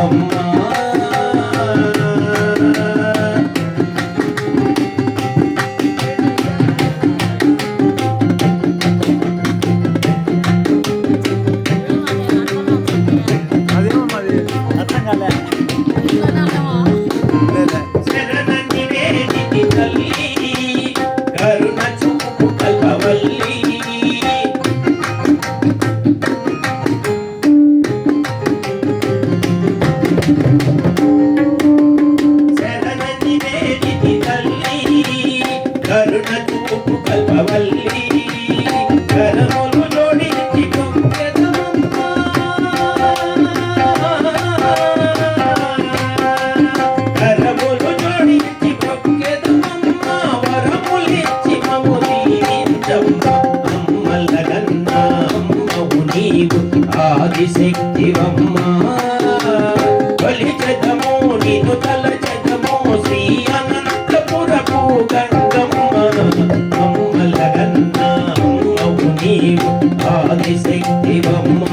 Amma. వినుతల జగము శ్రీ అనంతపురపు గంగమ్మ అమ్మల గన్న అవునీవు ఆదిశక్తివమ్మా.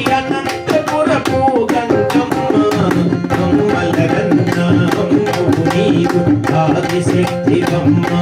Ivamma.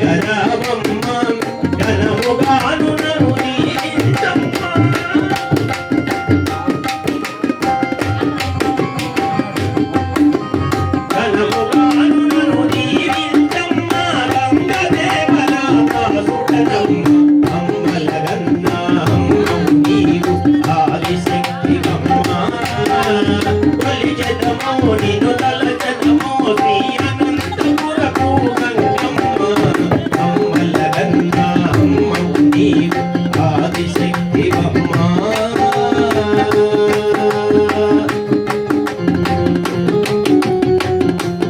I got you.